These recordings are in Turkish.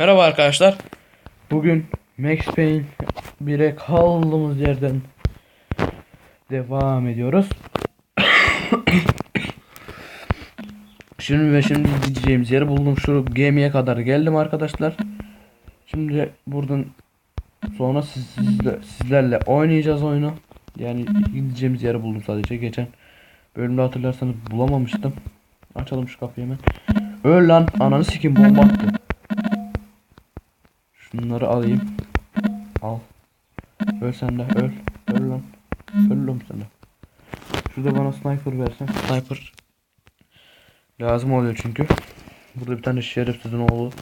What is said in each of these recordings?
Merhaba arkadaşlar. Bugün Max Payne 1'e kaldığımız yerden devam ediyoruz. şimdi ve şimdi gideceğimiz yeri buldum. Şu gemiye kadar geldim arkadaşlar. Şimdi buradan sonra siz, sizle, sizlerle oynayacağız oyunu. Yani gideceğimiz yeri buldum sadece. Geçen bölümde hatırlarsanız bulamamıştım. Açalım şu kapıyı hemen. Öl lan ananı sikim bomba attı. Şunları alayım. Al. Öl sen de öl. Öl lan. Öl lan sen de. Şurada bana sniper versen. Sniper. Lazım oluyor çünkü. Burada bir tane şerefsizin oğlu.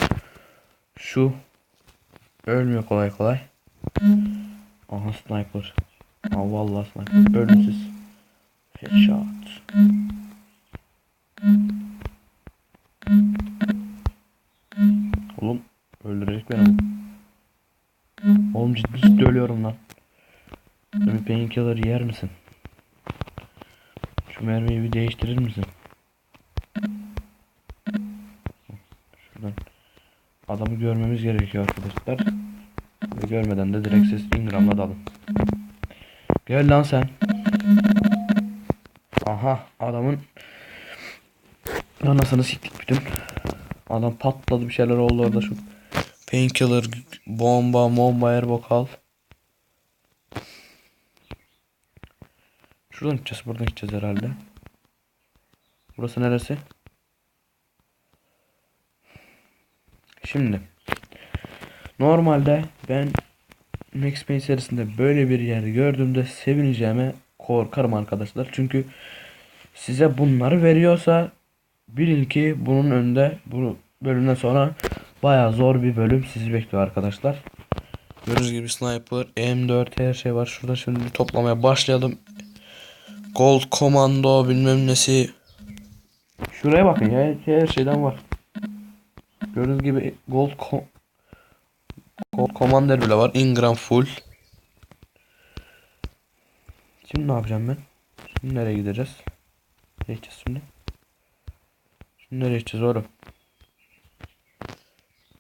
Şu. Ölmüyor kolay kolay. Aha sniper. Aa vallahi sniper. Ölümsüz. Headshot. Oğlum öldürecek beni bu. Oğlum ciddi ciddi ölüyorum lan. Bir painkiller yer misin? Şu mermiyi bir değiştirir misin? Şuradan adamı görmemiz gerekiyor arkadaşlar. Ve görmeden de direkt ses Ingram'la dalın. Gel lan sen. Aha adamın anasını siktik bütün. Adam patladı bir şeyler oldu orada şu. Painkiller, bomba, bomba, erbokal. Şuradan gideceğiz, buradan gideceğiz herhalde. Burası neresi? Şimdi. Normalde ben Max Payne serisinde böyle bir yer gördüğümde sevineceğime korkarım arkadaşlar. Çünkü size bunları veriyorsa bilin ki bunun önünde bu bölümden sonra baya zor bir bölüm sizi bekliyor arkadaşlar. Gördüğünüz gibi sniper, M4 her şey var. Şurada şimdi toplamaya başlayalım. Gold Commando bilmem nesi. Şuraya bakın ya her şeyden var. Gördüğünüz gibi Gold Co Gold Commander bile var. Ingram full. Şimdi ne yapacağım ben? Şimdi nereye gideceğiz? Ne gideceğiz şimdi? Şimdi nereye gideceğiz oğlum?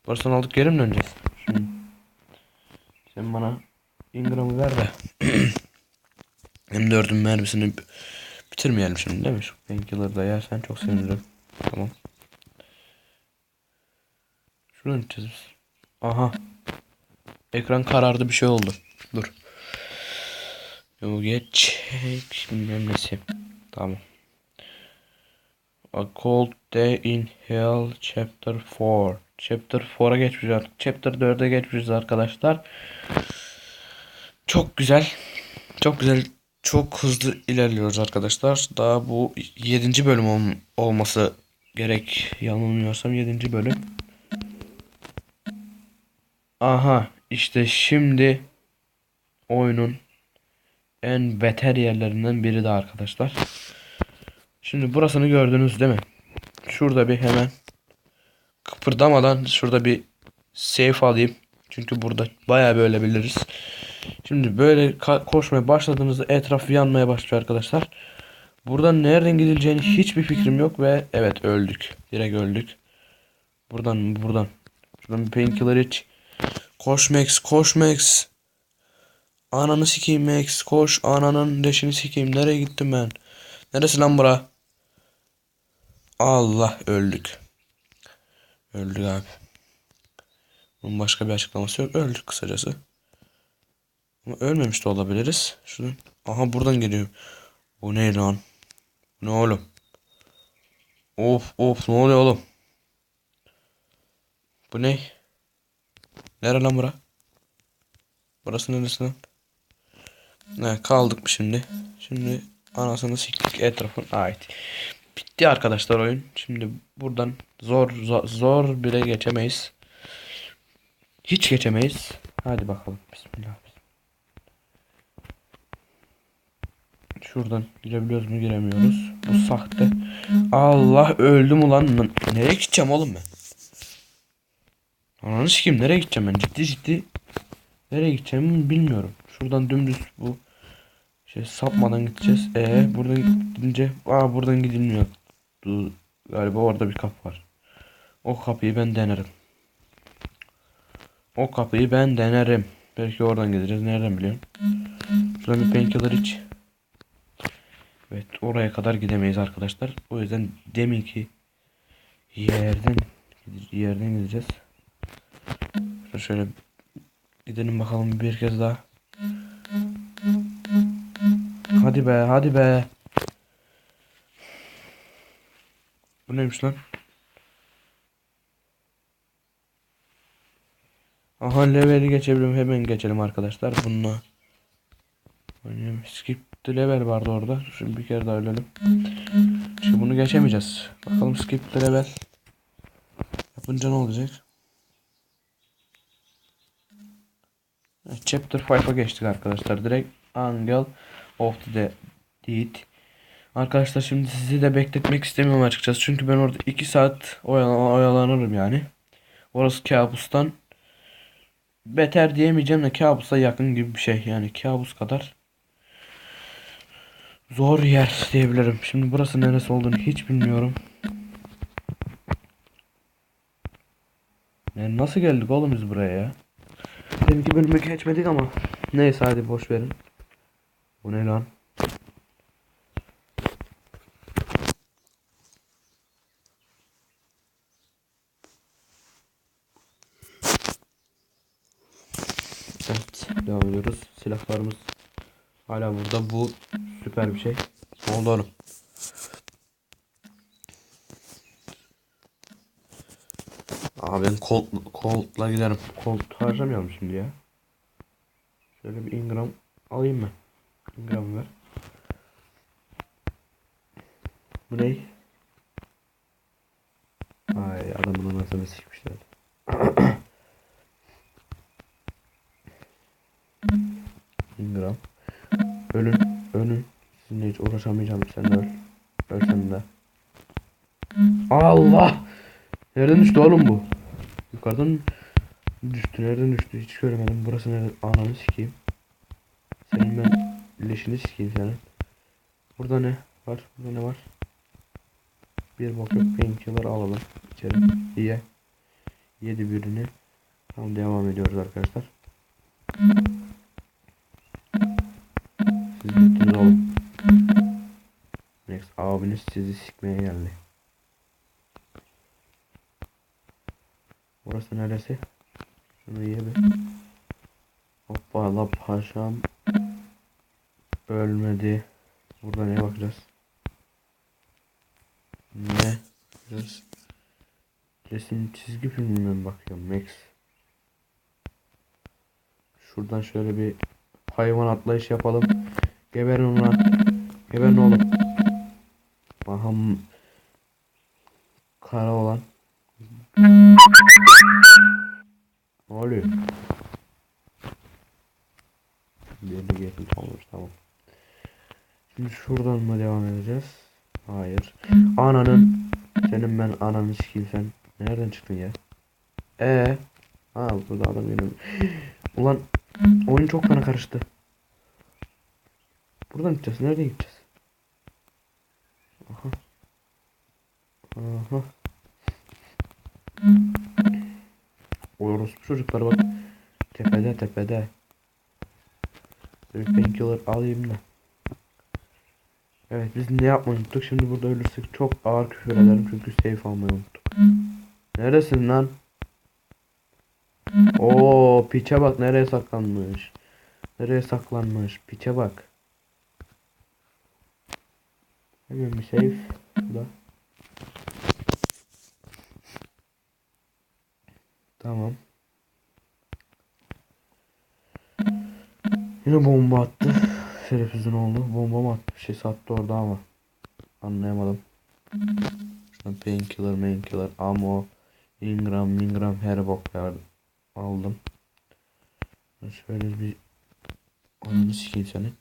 Burasını aldık geri mi döneceğiz? Şimdi. Sen bana Ingram'ı ver de. M4'ün mermisini bitirmeyelim şimdi değil mi? Şu painkiller'ı da yersen çok sevinirim. Tamam. Şuradan gideceğiz biz. Aha. Ekran karardı bir şey oldu. Dur. Yo geçecek bilmem nesi. Tamam. A Cold Day in Hell Chapter 4. Chapter 4'a geçmişiz artık. Chapter 4'e geçmişiz arkadaşlar. Çok güzel. Çok güzel. Çok hızlı ilerliyoruz arkadaşlar. Daha bu 7. bölüm ol- olması gerek. Yanılmıyorsam 7. bölüm. Aha işte şimdi oyunun en beter yerlerinden biri de arkadaşlar. Şimdi burasını gördünüz değil mi? Şurada bir hemen kıpırdamadan şurada bir safe alayım. Çünkü burada bayağı böyle biliriz. Şimdi böyle koşmaya başladığınızda etraf yanmaya başlıyor arkadaşlar. Buradan nereden gidileceğini hiçbir fikrim yok ve evet öldük. Direkt öldük. Buradan mı? Buradan. Şuradan bir painkiller iç. Koş Max, koş Max. Ananı sikeyim Max, koş ananın leşini sikeyim. Nereye gittim ben? Neresi lan bura? Allah öldük. Öldük abi. Bunun başka bir açıklaması yok. Öldük kısacası. Ama ölmemiş de olabiliriz. Şuradan. Aha buradan geliyor. Bu ne lan? Ne oğlum? Of of ne oluyor oğlum? Bu ne? Nere lan bura? Burası neresi lan? Ne kaldık mı şimdi? Şimdi anasını siktik etrafın ait. Bitti arkadaşlar oyun. Şimdi buradan zor zor, zor bile geçemeyiz. Hiç geçemeyiz. Hadi bakalım. Bismillah. Şuradan girebiliyoruz mu giremiyoruz. Bu sahte. Allah öldüm ulan. Nereye gideceğim oğlum ben? Ananı sikeyim nereye gideceğim ben? Ciddi ciddi. Nereye gideceğimi bilmiyorum. Şuradan dümdüz bu şey sapmadan gideceğiz. E buradan gidince aa buradan gidilmiyor. Galiba orada bir kapı var. O kapıyı ben denerim. O kapıyı ben denerim. Belki oradan gideceğiz. Nereden biliyorum? Şuradan bir painkiller iç. Evet oraya kadar gidemeyiz arkadaşlar. O yüzden deminki yerden yerden gideceğiz. Şöyle gidelim bakalım bir kez daha. Hadi be hadi be. Bu neymiş lan? Aha leveli geçebilirim. Hemen geçelim arkadaşlar. Bununla. Skip the level vardı orada. Şimdi bir kere daha ölelim. Şimdi bunu geçemeyeceğiz. Bakalım skip the level. Yapınca ne olacak? Chapter 5'a geçtik arkadaşlar. Direkt Angel of the Deed. Arkadaşlar şimdi sizi de bekletmek istemiyorum açıkçası. Çünkü ben orada 2 saat oyalan oyalanırım yani. Orası kabustan beter diyemeyeceğim de kabusa yakın gibi bir şey. Yani kabus kadar zor yer diyebilirim. Şimdi burası neresi olduğunu hiç bilmiyorum. Yani nasıl geldik oğlum biz buraya ya? Deminki bölüme geçmedik ama neyse hadi boş verin. Bu ne lan? Evet devam ediyoruz. Silahlarımız hala burada. Bu süper bir şey. Ne oldu oğlum? Aa ben Colt, Colt'la giderim. Colt harcamayalım şimdi ya. Şöyle bir Ingram alayım mı? Ingram ver. Bu ne? Ay adamın anasını sikmişler. Ingram. Ölün. Ölün. Sizinle hiç uğraşamayacağım. Sen öl. Öl sen de. Allah! Nereden düştü oğlum bu? Yukarıdan düştü. Nereden düştü? Hiç göremedim. Burası nerede? Ananı sikeyim. Senin ben leşini sikeyim senin. Burada ne var? Burada ne var? Bir bok yok. Painkiller alalım. İçeri. Ye. Yedi birini. Tamam devam ediyoruz arkadaşlar. Siz bittiniz oğlum. Next abiniz sizi sikmeye geldi. Burası neresi? Şunu ye bir. Hoppala paşam. Ölmedi. Burada neye bakacağız? Ne? Bakacağız. Resim çizgi filmine mi bakıyorum Max? Şuradan şöyle bir hayvan atlayış yapalım. Geberin ulan. Geberin oğlum. Aham. Kara olan. Şuradan mı devam edeceğiz? Hayır. Ananın senin ben ananı sikeyim sen. Nereden çıktın ya? Ee? Ha burada adam benim. Ulan oyun çok bana karıştı. Buradan gideceğiz. Nereden gideceğiz? Aha. Aha. Orospu çocuklar bak. Tepede tepede. Bir painkiller alayım da. Evet biz ne yapmayı unuttuk. Şimdi burada ölürsek çok ağır küfür ederim. Çünkü safe almayı unuttuk. Neresin lan? Oo piçe bak nereye saklanmış. Nereye saklanmış? Piçe bak. Hemen bir save. Burada. Tamam. Yine bomba attı. Şerefsizin oldu. Bomba mı attı? Bir şey sattı orada ama. Anlayamadım. Şuradan painkiller, ammo, ingram, mingram her bok verdim. Aldım. Şöyle bir Ananı sikeyim senin.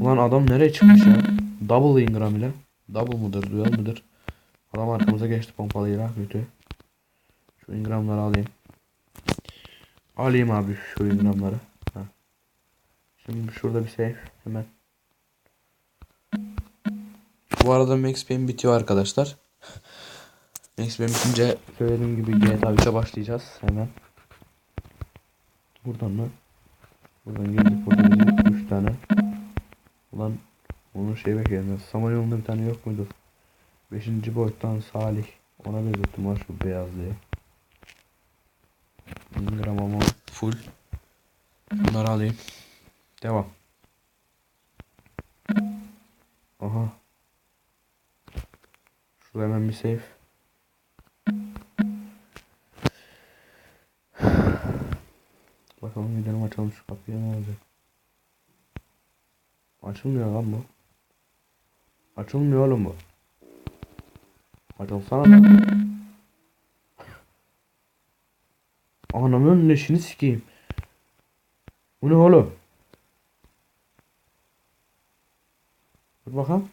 Ulan adam nereye çıkmış ya? Double ingram ile. Double mıdır, dual mıdır? Adam arkamıza geçti pompalıyla kötü. Şu ingramları alayım. Alayım abi şu ingramları. Şimdi şurada bir save hemen. Bu arada Max Payne bitiyor arkadaşlar. Max Payne bitince söylediğim gibi GTA 3'e başlayacağız hemen. Buradan da buradan geldik burada bizim 3 tane. Ulan onun şey bekleyelim. Samanyolu'nda bir tane yok muydu? 5. boyuttan Salih. Ona benzettim ha şu beyazlığı. Ingram ama full. Bunları alayım. Devam. Aha. Şurada hemen bir save. Bakalım gidelim açalım şu kapıyı ne olacak. Açılmıyor lan bu. Açılmıyor oğlum bu. Açılsana lan. Anamın leşini sikeyim. Bu ne oğlum? Dur bakalım.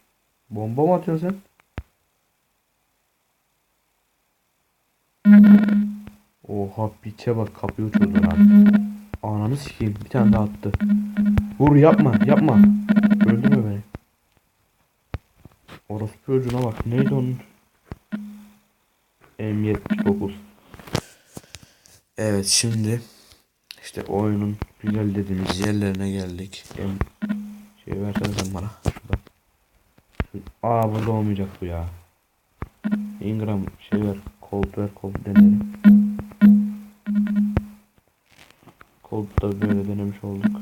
Bomba mı atıyorsun sen? Oha piçe bak kapıyı uçurdu lan. Ananı sikeyim bir tane daha attı. Vur yapma yapma. Öldürme beni. Orospu çocuğuna bak neydi onun? M79. Evet şimdi işte oyunun güzel dediğimiz yerlerine geldik. Em şey versene sen bana. Şurada. Aa burada olmayacak bu ya. Ingram şey ver. Cold ver cold deneyelim. Cold'da böyle denemiş olduk.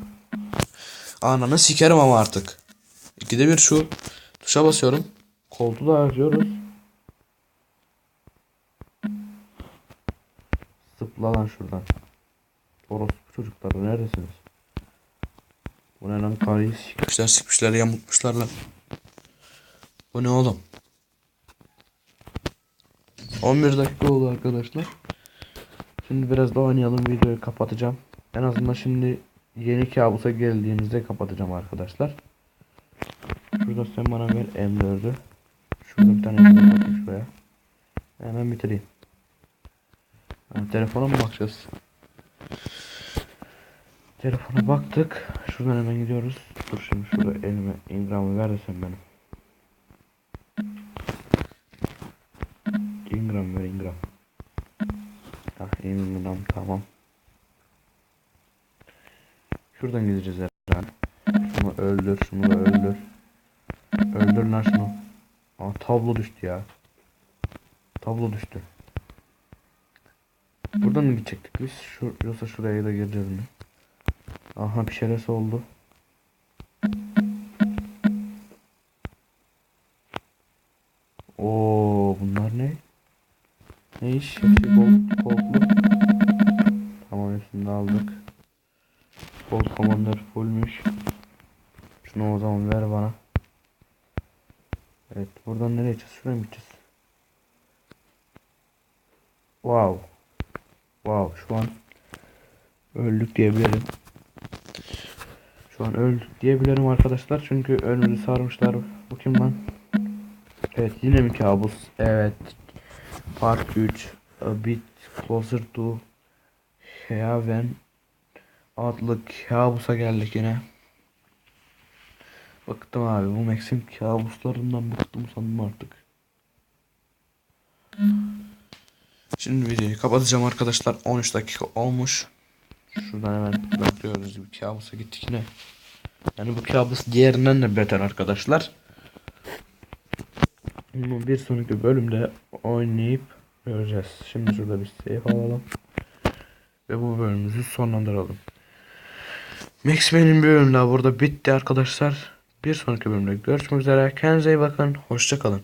Ananı sikerim ama artık. İkide bir şu tuşa basıyorum. Cold'u da açıyoruz. Zıpla lan şuradan. Orospu çocuklar neredesiniz? Bu ne lan karıyı sikmişler sikmişler yamultmuşlar lan. Bu ne oğlum? 11 dakika oldu arkadaşlar. Şimdi biraz daha oynayalım videoyu kapatacağım. En azından şimdi yeni kabusa geldiğimizde kapatacağım arkadaşlar. Şurada sen bana ver M4'ü. Şurada bir tane M4 atayım şuraya. Hemen bitireyim. Ha, telefona mı bakacağız? Telefona baktık. Şuradan hemen gidiyoruz. Dur şimdi şurada elime Ingram'ı ver de sen benim. Tamam. Şuradan gideceğiz herhalde. Şunu öldür, şunu da öldür. Öldür lan şunu. Aa tablo düştü ya. Tablo düştü. Buradan mı gidecektik biz? Şu, yoksa şuraya da gireceğiz mi? Aha bir şeyler oldu. Oo bunlar ne? Ne iş? Hepsi gold, goldlu. Tamam hepsini de aldık. Gold Commander fullmüş. Şunu o zaman ver bana. Evet buradan nereye gideceğiz? Şuraya mı gideceğiz? Wow. Wow şu an öldük diyebilirim. Şu an öldük diyebilirim arkadaşlar. Çünkü önümüzü sarmışlar. Bu kim lan? Evet yine mi kabus? Evet. Part 3. A bit closer to heaven adlı kabusa geldik yine. Bıktım abi bu Max'in kabuslarından bıktım sandım artık. Şimdi videoyu kapatacağım arkadaşlar. 13 dakika olmuş. Şuradan hemen bekliyoruz bir kabusa gittik yine. Yani bu kabus diğerinden de beter arkadaşlar. Bunu bir sonraki bölümde oynayıp göreceğiz. Şimdi şurada bir save alalım. Ve bu bölümümüzü sonlandıralım. Max benim bir bölüm daha burada bitti arkadaşlar. Bir sonraki bölümde görüşmek üzere. Kendinize iyi bakın. Hoşçakalın.